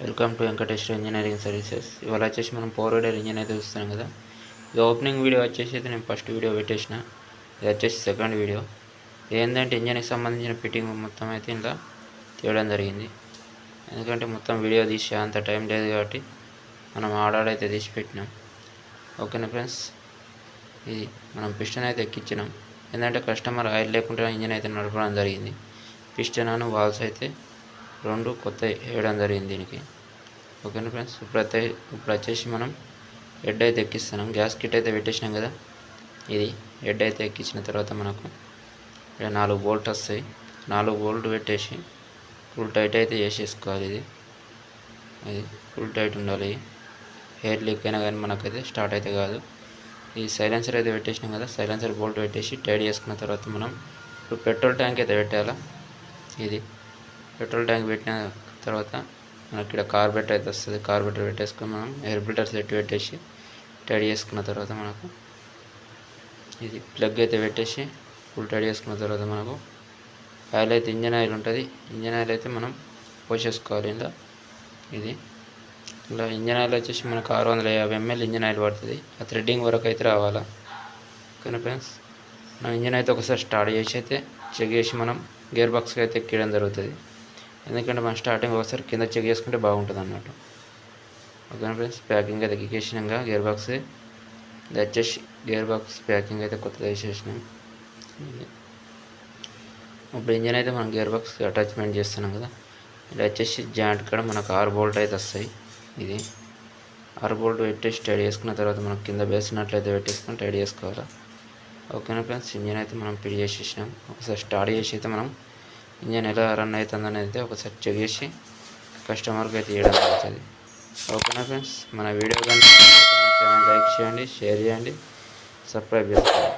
Welcome to Venkateswara engineering services. ఇవాళ వచ్చేసి మనం పవర్ వీడర్ ఇంజన్ అయితే చూస్తున్నాం కదా. ఇది ఓపెనింగ్ వీడియో వచ్చేసి అయితే నేను ఫస్ట్ వీడియో పెట్టేసిన. ఇది వచ్చేసి సెకండ్ వీడియో ఏంటంటే ఇంజన్కి సంబంధించిన ఫిట్టింగ్ మొత్తం అయితే ఇలా తీయడం జరిగింది. ఎందుకంటే మొత్తం వీడియో తీసే అంత టైం లేదు కాబట్టి మనం ఆడాడైతే తీసి పెట్టినాం. ఓకేనా ఫ్రెండ్స్ ఇది మనం పిస్టన్ అయితే ఎక్కించినాం. ఏంటంటే కస్టమర్ ఆయిల్ లేకుండా ఇంజన్ అయితే నడపడం జరిగింది. పిస్టన్ అను వాల్స్ అయితే రెండు కొత్త వేయడం జరిగింది దీనికి. ఓకేనా ఫ్రెండ్స్? ఇప్పుడు అయితే ఇప్పుడు వచ్చేసి మనం హెడ్ అయితే ఎక్కిస్తున్నాం. గ్యాస్ కిట్ అయితే పెట్టేసినాం కదా. ఇది హెడ్ అయితే ఎక్కించిన తర్వాత మనకు ఇక్కడ నాలుగు బోల్ట్ వస్తాయి. నాలుగు బోల్ట్ పెట్టేసి ఫుల్ టైట్ అయితే చేసేసుకోవాలి ఇది. ఇది ఫుల్ టైట్ ఉండాలి. హెయిర్ లీక్ అయినా కానీ మనకైతే స్టార్ట్ అయితే కాదు. ఈ సైలెన్సర్ అయితే పెట్టేసినాం కదా. సైలెన్సర్ బోల్ట్ పెట్టేసి టైట్ చేసుకున్న తర్వాత మనం ఇప్పుడు పెట్రోల్ ట్యాంక్ అయితే పెట్టాలా? ఇది పెట్రోల్ ట్యాంక్ పెట్టిన తర్వాత మనకి ఇక్కడ కార్బెటర్ అయితే వస్తుంది. కార్బెటర్ పెట్టేసుకొని మనం ఎయిర్ ఫిల్టర్ సెట్ పెట్టేసి టైట్ చేసుకున్న తర్వాత మనకు ఇది ప్లగ్ అయితే పెట్టేసి ఫుల్ టైట్ చేసుకున్న తర్వాత మనకు ఆయిల్ అయితే ఇంజన్ ఆయిల్ ఉంటుంది. ఇంజన్ ఆయిల్ అయితే మనం పోసేసుకోవాలి. ఇలా ఇది ఇలా ఇంజన్ ఆయిల్ వచ్చేసి మనకు ఆరు వందల యాభై ఎంఎల్ ఇంజన్ ఆయిల్ పడుతుంది. ఆ థ్రెడ్డింగ్ వరకు అయితే రావాలా. ఓకేనా ఫ్రెండ్స్? మనం ఇంజన్ అయితే ఒకసారి స్టార్ట్ చేసి అయితే చెక్ చేసి మనం గేర్ బాక్స్కి అయితే ఎక్కడం జరుగుతుంది. ఎందుకంటే మనం స్టార్టింగ్ ఒకసారి కింద చెక్ చేసుకుంటే బాగుంటుంది అన్నట్టు. ఓకేనా ఫ్రెండ్స్ ప్యాకింగ్ అయితే ఎక్కేసినాక గేర్ బాక్స్ ఇది గేర్ బాక్స్ ప్యాకింగ్ అయితే కొత్తగా వేసేసినాం. ఇప్పుడు ఇంజన్ అయితే మనం గేర్ బాక్స్ అటాచ్మెంట్ చేస్తున్నాం కదా. ఇది వచ్చేసి జాయింట్ కూడా మనకు ఆరు బోల్ట్ అయితే వస్తాయి. ఇది ఆరు బోల్ట్ పెట్టేసి టైడ్ చేసుకున్న తర్వాత మనం కింద వేసినట్లయితే పెట్టేసుకొని టైడ్ చేసుకోవాలి. ఓకేనా ఫ్రెండ్స్ ఇంజన్ అయితే మనం పిడి చేసేసినాం. ఒకసారి స్టార్ట్ చేసి అయితే మనం ఇంజన్ ఎలా రన్ అవుతుంది అనేది ఒకసారి చెక్ చేసి కస్టమర్కి అయితే ఇవ్వడం జరుగుతుంది. ఓకేనా ఫ్రెండ్స్ మన వీడియో కానీ లైక్ చేయండి షేర్ చేయండి సబ్స్క్రైబ్ చేసుకోండి.